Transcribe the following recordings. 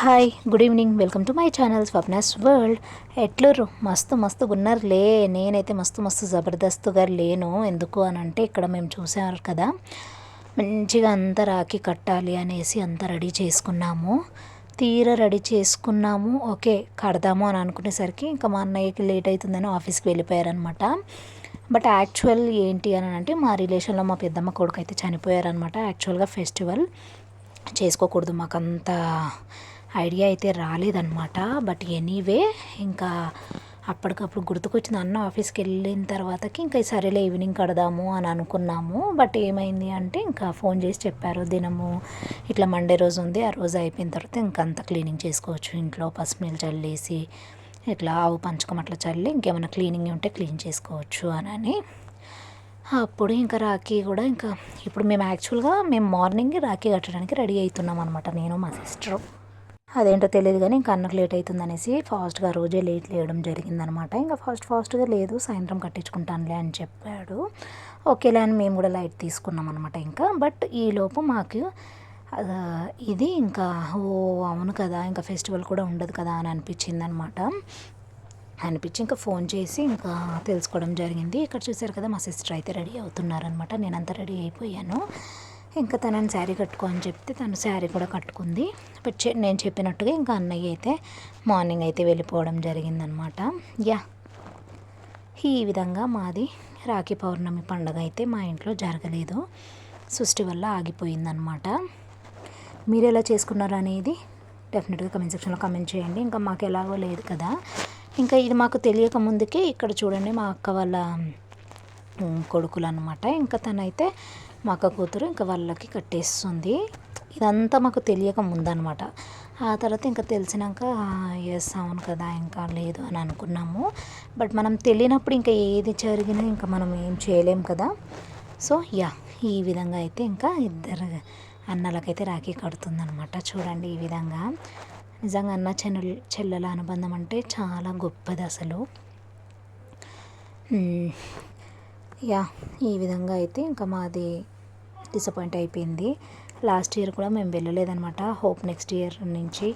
Hi good evening welcome to my channel Swapna's world ఎట్లరు మస్తు మస్తు ఉన్నారులే నేనైతే మస్తు మస్తు జబర్దస్తుగా లేను. ఎందుకు అని అంటే ఇక్కడ మేము చూసారు కదా. మంచిగా అంతా రాఖీ కట్టాలి అనేసి అంతా రెడీ చేసుకున్నాము. తీర రెడీ చేసుకున్నాము. ఓకే కడదాము అని అనుకునేసరికి ఇంకా మా అన్నయ్యకి లేట్ అవుతుందని ఆఫీస్కి వెళ్ళిపోయారనమాట బట్ యాక్చువల్ ఏంటి అని అంటే మా రిలేషన్లో మా పెద్దమ్మ కొడుకు అయితే చనిపోయారనమాట యాక్చువల్గా ఫెస్టివల్ చేసుకోకూడదు మాకంతా ఐడియా అయితే రాలేదన్నమాట. బట్ ఎనీవే ఇంకా అప్పటికప్పుడు గుర్తుకొచ్చింది. అన్న ఆఫీస్కి వెళ్ళిన తర్వాతకి ఇంకా సరేలే ఈవినింగ్ కడదాము అని అనుకున్నాము. బట్ ఏమైంది అంటే ఇంకా ఫోన్ చేసి చెప్పారు. దినము ఇట్లా మండే రోజు ఉంది. ఆ రోజు అయిపోయిన తర్వాత ఇంకంతా అంతా క్లీనింగ్ చేసుకోవచ్చు. ఇంట్లో పసుపునీళ్ళు చల్లేసి ఇట్లా ఆవు పంచకం అట్లా చల్లి ఇంకేమైనా క్లీనింగ్ ఉంటే క్లీన్ చేసుకోవచ్చు అని అప్పుడు ఇంకా రాఖీ కూడా ఇంకా ఇప్పుడు మేము యాక్చువల్గా మేము మార్నింగ్ రాఖీ కట్టడానికి రెడీ అవుతున్నాం అనమాట నేను మా సిస్టరు. అదేంటో తెలియదు కానీ ఇంకా అన్నకు లేట్ అవుతుంది అనేసి ఫాస్ట్గా రోజే లేట్ లేయడం జరిగిందనమాట. ఇంకా ఫాస్ట్ ఫాస్ట్గా లేదు సాయంత్రం కట్టించుకుంటానులే అని చెప్పాడు. ఓకేలే అని మేము కూడా లైట్ తీసుకున్నాం అనమాట ఇంకా. బట్ ఈలోపు మాకు ఇది ఇంకా ఓ అవును కదా ఇంకా ఫెస్టివల్ కూడా ఉండదు కదా అని అనిపించింది అనమాట అనిపించి ఇంకా ఫోన్ చేసి ఇంకా తెలుసుకోవడం జరిగింది. ఇక్కడ చూసారు కదా మా సిస్టర్ అయితే రెడీ అవుతున్నారనమాట. నేనంతా రెడీ అయిపోయాను. ఇంకా తనని శారీ కట్టుకో అని చెప్తే తను శారీ కూడా కట్టుకుంది. బట్ నేను చెప్పినట్టుగా ఇంకా అన్నయ్య అయితే మార్నింగ్ అయితే వెళ్ళిపోవడం జరిగిందనమాట. యా. ఈ విధంగా మాది రాఖీ పౌర్ణమి పండుగ అయితే మా ఇంట్లో జరగలేదు. సృష్టి వల్ల ఆగిపోయిందనమాట. మీరు ఎలా చేసుకున్నారు అనేది డెఫినెట్గా కమెంట్ సెక్షన్లో కమెంట్ చేయండి. ఇంకా మాకు ఎలాగో లేదు కదా. ఇంకా ఇది మాకు తెలియక ముందుకే ఇక్కడ చూడండి మా అక్క వాళ్ళ కొడుకులు అనమాట ఇంకా తనైతే మా అక్క కూతురు ఇంకా వాళ్ళకి కట్టేస్తుంది. ఇదంతా మాకు తెలియక ముందనమాట. ఆ తర్వాత ఇంకా తెలిసినాక ఎస్ అవును కదా ఇంకా లేదు అని అనుకున్నాము. బట్ మనం తెలియనప్పుడు ఇంకా ఏది జరిగినా ఇంకా మనం ఏం చేయలేం కదా. సో యా ఈ విధంగా అయితే ఇంకా ఇద్దరు అన్నలకైతే రాఖీ కడుతుందనమాట. చూడండి ఈ విధంగా. నిజంగా అన్న చెల్లెల చెల్లెల అనుబంధం అంటే చాలా గొప్పది అసలు. యా ఈ విధంగా అయితే ఇంకా మాది డిసప్పాయింట్ అయిపోయింది. లాస్ట్ ఇయర్ కూడా మేము వెళ్ళలేదనమాట హోప్ నెక్స్ట్ ఇయర్ నుంచి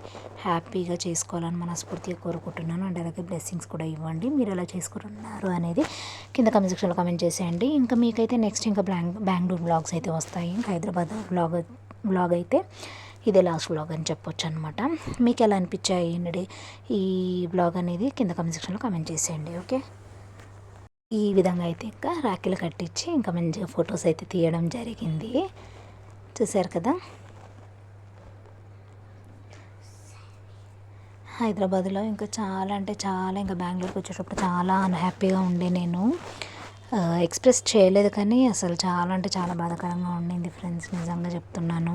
హ్యాపీగా చేసుకోవాలని మనస్ఫూర్తిగా కోరుకుంటున్నాను. అండ్ అలాగే బ్లెస్సింగ్స్ కూడా ఇవ్వండి. మీరు ఎలా చేసుకుంటున్నారు అనేది కింద కమెంట్ సెక్షన్లో కమెంట్ చేసేయండి. ఇంకా మీకైతే నెక్స్ట్ ఇంకా బ్లాంగ్ బెంగళూరు బ్లాగ్స్ అయితే వస్తాయి. ఇంకా హైదరాబాద్ బ్లాగ్ బ్లాగ్ అయితే ఇదే లాస్ట్ బ్లాగ్ అని చెప్పొచ్చు అనమాట మీకు ఎలా అనిపించాయి? ఈ బ్లాగ్ అనేది కింద కమెంట్ సెక్షన్లో కమెంట్ చేసేయండి. ఓకే ఈ విధంగా అయితే ఇంకా రాఖీలు కట్టించి ఇంకా మంచిగా ఫొటోస్ అయితే తీయడం జరిగింది. చూశారు కదా? హైదరాబాద్లో ఇంకా చాలా అంటే చాలా ఇంకా బెంగళూరుకి వచ్చేటప్పుడు చాలా అన్హ్యాపీగా ఉండే నేను. ఎక్స్ప్రెస్ చేయలేదు కానీ అసలు చాలా అంటే చాలా బాధాకరంగా ఉండింది ఫ్రెండ్స్ నిజంగా చెప్తున్నాను.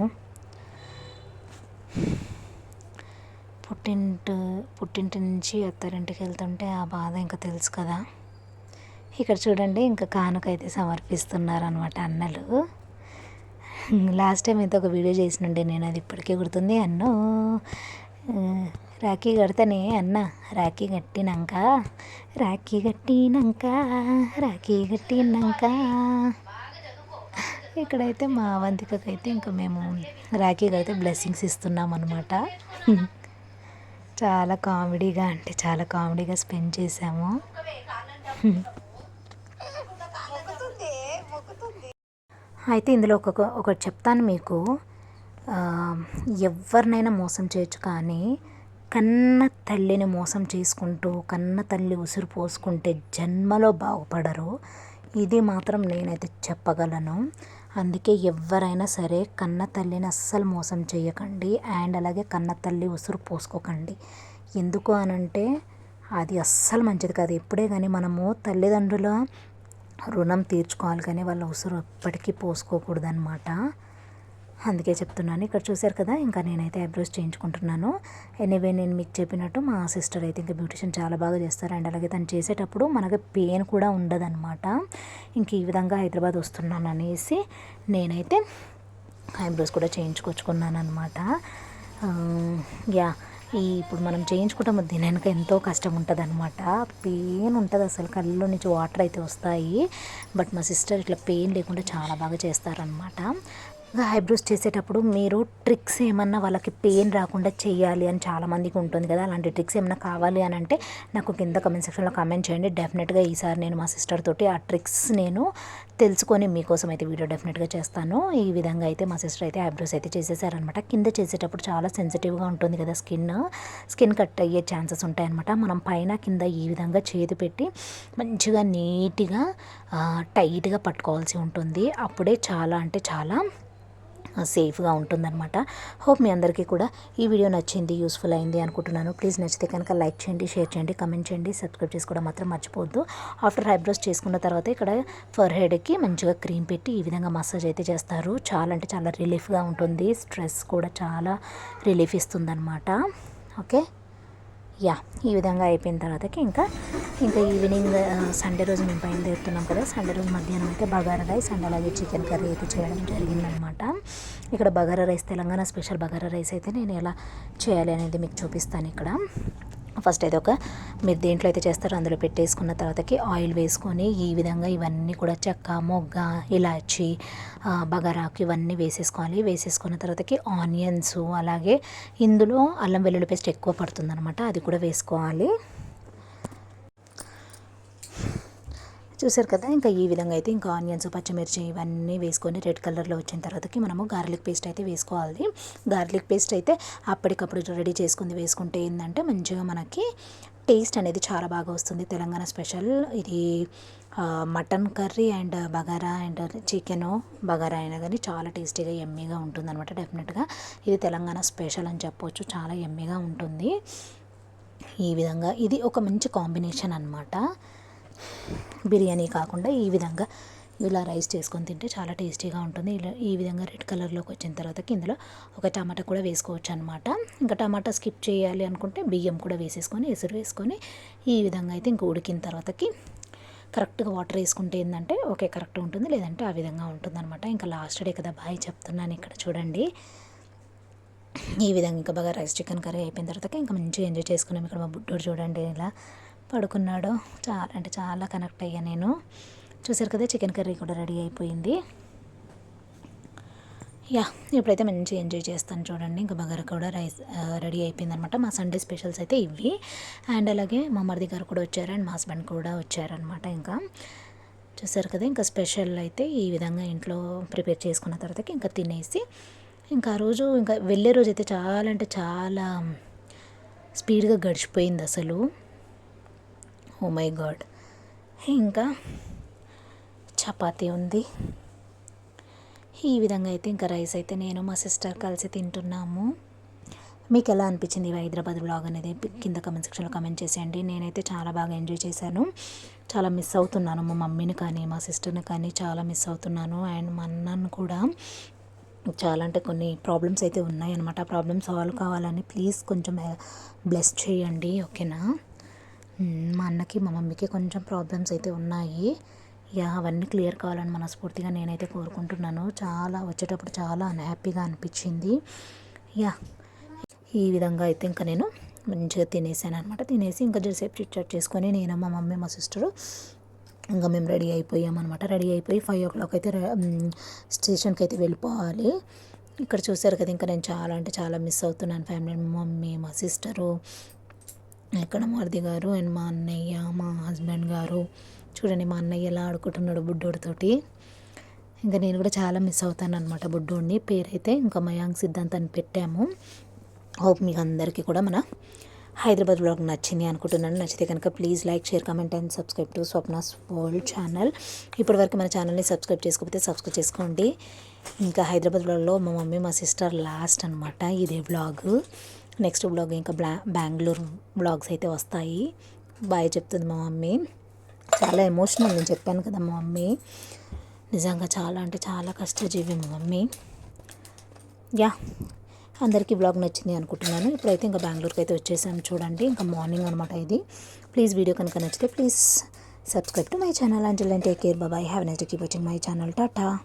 పుట్టింటి పుట్టింటి నుంచి అత్తారింటికి వెళ్తుంటే ఆ బాధ ఇంకా తెలుసు కదా? ఇక్కడ చూడండి ఇంకా కానుక అయితే సమర్పిస్తున్నారు అనమాట అన్నలు. లాస్ట్ టైం అయితే ఒక వీడియో చేసినండి నేను అది ఇప్పటికే గుర్తుంది అన్ను. రాఖీ కడతానే అన్న రాఖీ కట్టినాక రాఖీ కట్టినాక రాఖీ కట్టినాక. ఇక్కడైతే మా వంతికకైతే ఇంకా మేము రాఖీకి అయితే బ్లెస్సింగ్స్ ఇస్తున్నాం అనమాట చాలా కామెడీగా అంటే చాలా కామెడీగా స్పెండ్ చేసాము అయితే ఇందులో ఒక ఒకటి చెప్తాను మీకు. ఎవరినైనా మోసం చేయొచ్చు కానీ కన్న తల్లిని మోసం చేసుకుంటూ కన్న తల్లి ఉసురు పోసుకుంటే జన్మలో బాగుపడరు. ఇది మాత్రం నేనైతే చెప్పగలను. అందుకే ఎవరైనా సరే కన్న తల్లిని అస్సలు మోసం చేయకండి. అండ్ అలాగే కన్న తల్లి ఉసురు పోసుకోకండి. ఎందుకు అనంటే అది అస్సలు మంచిది కాదు. ఎప్పుడే కానీ మనము తల్లిదండ్రుల రుణం తీర్చుకోవాలి కానీ వాళ్ళ ఉసురు ఎప్పటికీ పోసుకోకూడదనమాట అందుకే చెప్తున్నాను. ఇక్కడ చూశారు కదా ఇంకా నేనైతే ఐబ్రోస్ చేయించుకుంటున్నాను. ఎనీవే నేను మీకు చెప్పినట్టు మా సిస్టర్ అయితే ఇంకా బ్యూటిషియన్ చాలా బాగా చేస్తారు. అండ్ అలాగే తను చేసేటప్పుడు మనకి పెయిన్ కూడా ఉండదన్నమాట. ఇంక ఈ విధంగా హైదరాబాద్ వస్తున్నాను అనేసి నేనైతే ఐబ్రోస్ కూడా చేయించుకొచ్చుకున్నాను అనమాట యా. ఈ ఇప్పుడు మనం చేయించుకుంటాము దీని వెనక ఎంతో కష్టం ఉంటుంది అనమాట పెయిన్ ఉంటుంది అసలు కళ్ళలో నుంచి వాటర్ అయితే వస్తాయి. బట్ మా సిస్టర్ ఇట్లా పెయిన్ లేకుండా చాలా బాగా చేస్తారనమాట ఇంకా ఐబ్రోస్ చేసేటప్పుడు మీరు ట్రిక్స్ ఏమన్నా వాళ్ళకి పెయిన్ రాకుండా చేయాలి అని చాలామందికి ఉంటుంది కదా. అలాంటి ట్రిక్స్ ఏమన్నా కావాలి అని అంటే నాకు కింద కమెంట్ సెక్షన్లో కమెంట్ చేయండి. డెఫినెట్గా ఈసారి నేను మా సిస్టర్ తోటి ఆ ట్రిక్స్ నేను తెలుసుకొని మీకోసం అయితే వీడియో డెఫినెట్గా చేస్తాను. ఈ విధంగా అయితే మా సిస్టర్ అయితే ఐబ్రోస్ అయితే చేసేసారనమాట. కింద చేసేటప్పుడు చాలా సెన్సిటివ్గా ఉంటుంది కదా స్కిన్. స్కిన్ కట్ అయ్యే ఛాన్సెస్ ఉంటాయన్నమాట. మనం పైన కింద ఈ విధంగా చేతి పెట్టి మంచిగా నీట్గా టైట్గా పట్టుకోవాల్సి ఉంటుంది. అప్పుడే చాలా అంటే చాలా సేఫ్గా ఉంటుందన్నమాట. హోప్ మీ అందరికీ కూడా ఈ వీడియో నచ్చింది యూస్ఫుల్ అయింది అనుకుంటున్నాను. ప్లీజ్ నచ్చితే కనుక లైక్ చేయండి షేర్ చేయండి కమెంట్ చేయండి సబ్స్క్రైబ్ చేసుకోవడం మాత్రం మర్చిపోవద్దు. ఆఫ్టర్ ఐబ్రోస్ చేసుకున్న తర్వాత ఇక్కడ ఫర్ హెడ్కి మంచిగా క్రీమ్ పెట్టి ఈ విధంగా మసాజ్ అయితే చేస్తారు. చాలా అంటే చాలా రిలీఫ్గా ఉంటుంది. స్ట్రెస్ కూడా చాలా రిలీఫ్ ఇస్తుందన్నమాట. ఓకే యా ఈ విధంగా అయిపోయిన తర్వాతకి ఇంకా ఇంకా ఈవినింగ్ సండే రోజు మేము బయలుదేరుతున్నాం కదా. సండే రోజు మధ్యాహ్నం అయితే బగారా రైస్ అండ్ అలాగే చికెన్ కర్రీ అయితే చేయడం జరిగిందనమాట ఇక్కడ bagara rice Telangana special bagara rice అయితే నేను ఎలా చేయాలి అనేది మీకు చూపిస్తాను ఇక్కడ. ఫస్ట్ అయితే ఒక మీరు దేంట్లో అయితే చేస్తారో అందులో పెట్టేసుకున్న తర్వాతకి ఆయిల్ వేసుకొని ఈ విధంగా ఇవన్నీ కూడా చెక్క మొగ్గ ఇలాచి బగారాకు ఇవన్నీ వేసేసుకోవాలి. వేసేసుకున్న తర్వాతకి ఆనియన్స్ అలాగే ఇందులో అల్లం వెల్లుల్లి పేస్ట్ ఎక్కువ పడుతుందనమాట అది కూడా వేసుకోవాలి. చూసారు కదా ఇంకా ఈ విధంగా అయితే ఇంకా ఆనియన్స్ పచ్చిమిర్చి ఇవన్నీ వేసుకొని రెడ్ కలర్లో వచ్చిన తర్వాతకి మనము గార్లిక్ పేస్ట్ అయితే వేసుకోవాలి. గార్లిక్ పేస్ట్ అయితే అప్పటికప్పుడు రెడీ చేసుకుంది వేసుకుంటే ఏంటంటే మంచిగా మనకి టేస్ట్ అనేది చాలా బాగా వస్తుంది. తెలంగాణ స్పెషల్ ఇది mutton curry and bagara and chicken bagara అయినా కానీ చాలా టేస్టీగా ఎమ్మీగా ఉంటుంది అనమాట డెఫినెట్గా. ఇది తెలంగాణ స్పెషల్ అని చెప్పొచ్చు చాలా ఎమ్మీగా ఉంటుంది. ఈ విధంగా ఇది ఒక మంచి కాంబినేషన్ అనమాట బిర్యానీ కాకుండా ఈ విధంగా ఇలా రైస్ చేసుకొని తింటే చాలా టేస్టీగా ఉంటుంది. ఇలా ఈ విధంగా రెడ్ కలర్లోకి వచ్చిన తర్వాత ఇందులో ఒక టమాటా కూడా వేసుకోవచ్చు అనమాట ఇంకా టమాటా స్కిప్ చేయాలి అనుకుంటే బియ్యం కూడా వేసేసుకొని ఎసురు వేసుకొని ఈ విధంగా అయితే ఇంక ఉడికిన తర్వాతకి కరెక్ట్గా వాటర్ వేసుకుంటే ఏంటంటే ఓకే కరెక్ట్ ఉంటుంది లేదంటే ఆ విధంగా ఉంటుంది అనమాట ఇంకా లాస్ట్ డే కదా బాయ్ చెప్తున్నాను ఇక్కడ చూడండి. ఈ విధంగా ఇంకా బాగా రైస్ చికెన్ కర్రీ అయిపోయిన తర్వాత ఇంకా మంచిగా ఎంజాయ్ చేసుకున్నాం. ఇక్కడ మా బుడ్డోడు చూడండి ఇలా పడుకున్నాడు. చాలా అంటే చాలా కనెక్ట్ అయ్యా నేను. చూసారు కదా చికెన్ కర్రీ కూడా రెడీ అయిపోయింది. యా ఇప్పుడైతే మంచిగా ఎంజాయ్ చేస్తాను చూడండి. ఇంకా బగారా కూడా రైస్ రెడీ అయిపోయింది అనమాట మా సండే స్పెషల్స్ అయితే ఇవి అండ్ అలాగే మా మరిది గారు కూడా వచ్చారు అండ్ మా హస్బెండ్ కూడా వచ్చారనమాట ఇంకా. చూసారు కదా ఇంకా స్పెషల్ అయితే ఈ విధంగా ఇంట్లో ప్రిపేర్ చేసుకున్న తర్వాత ఇంకా తినేసి ఇంకా ఆ రోజు ఇంకా వెళ్ళే రోజు అయితే చాలా అంటే చాలా స్పీడ్గా గడిచిపోయింది అసలు. Oh my god. ఇంకా చపాతీ ఉంది. ఈ విధంగా అయితే ఇంకా రైస్ అయితే నేను మా సిస్టర్ కలిసి తింటున్నాము. మీకు ఎలా అనిపించింది హైదరాబాద్ బ్లాగ్ అనేది? కింద కమెంట్ సెక్షన్లో కమెంట్ చేసేయండి. నేనైతే చాలా బాగా ఎంజాయ్ చేశాను. చాలా మిస్ అవుతున్నాను మా మమ్మీని కానీ మా సిస్టర్ని కానీ చాలా మిస్ అవుతున్నాను. అండ్ మా అన్నను కూడా చాలా అంటే కొన్ని ప్రాబ్లమ్స్ అయితే ఉన్నాయన్నమాట. ఆ ప్రాబ్లమ్స్ సాల్వ్ కావాలని ప్లీజ్ కొంచెం eh, బ్లెస్ చేయండి ఓకేనా మా అన్నకి మా మమ్మీకి కొంచెం ప్రాబ్లమ్స్ అయితే ఉన్నాయి. యా అవన్నీ క్లియర్ కావాలని మనస్ఫూర్తిగా నేనైతే కోరుకుంటున్నాను. చాలా వచ్చేటప్పుడు చాలా అన్హ్యాపీగా అనిపించింది. యా ఈ విధంగా అయితే ఇంకా నేను మంచిగా తినేసాను అనమాట తినేసి ఇంకా జసేపు చిట్ చేసుకొని నేను మా మమ్మీ మా సిస్టరు ఇంకా మేము రెడీ అయిపోయామన్నమాట. రెడీ అయిపోయి ఫైవ్ ఓ క్లాక్ అయితే స్టేషన్కి అయితే వెళ్ళిపోవాలి. ఇక్కడ చూసారు కదా ఇంకా నేను చాలా అంటే చాలా మిస్ అవుతున్నాను. ఫ్యామిలీ మా మమ్మీ మా సిస్టరు ఇక్కడ మరిది గారు అండ్ మా అన్నయ్య మా హస్బెండ్ గారు. చూడండి మా అన్నయ్య ఎలా ఆడుకుంటున్నాడు బుడ్డోడితోటి. ఇంకా నేను కూడా చాలా మిస్ అవుతాను అనమాట బుడ్డోడిని. పేరైతే ఇంకా మయాంక్ సిద్ధాంత్ అని పెట్టాము. హోప్ మీకు అందరికీ కూడా మన హైదరాబాద్ బ్లాగ్ నచ్చింది అనుకుంటున్నాను. నచ్చితే కనుక please like share comment and subscribe to Swapna's world channel. ఇప్పటివరకు మన ఛానల్ని సబ్స్క్రైబ్ చేసుకోకపోతే సబ్స్క్రైబ్ చేసుకోండి. ఇంకా హైదరాబాద్ బ్లాగ్లో మా మమ్మీ మా సిస్టర్ లాస్ట్ అనమాట ఇదే బ్లాగ్. నెక్స్ట్ బ్లాగ్ ఇంకా బ్లా బెంగళూరు బ్లాగ్స్ అయితే వస్తాయి. బాయ్ చెప్తుంది మా మమ్మీ. చాలా ఎమోషనల్ నేను చెప్పాను కదా మా మమ్మీ. నిజంగా చాలా అంటే చాలా కష్టజీవి మా మమ్మీ. యా అందరికీ బ్లాగ్ నచ్చింది అనుకుంటున్నాను. ఇప్పుడైతే ఇంకా బెంగళూరుకి అయితే వచ్చేసాము చూడండి. ఇంకా మార్నింగ్ అనమాట ఇది. ప్లీజ్ వీడియో కనుక నచ్చితే please subscribe to my channel. And take care. Bye bye have next keep watching my channel. Tata.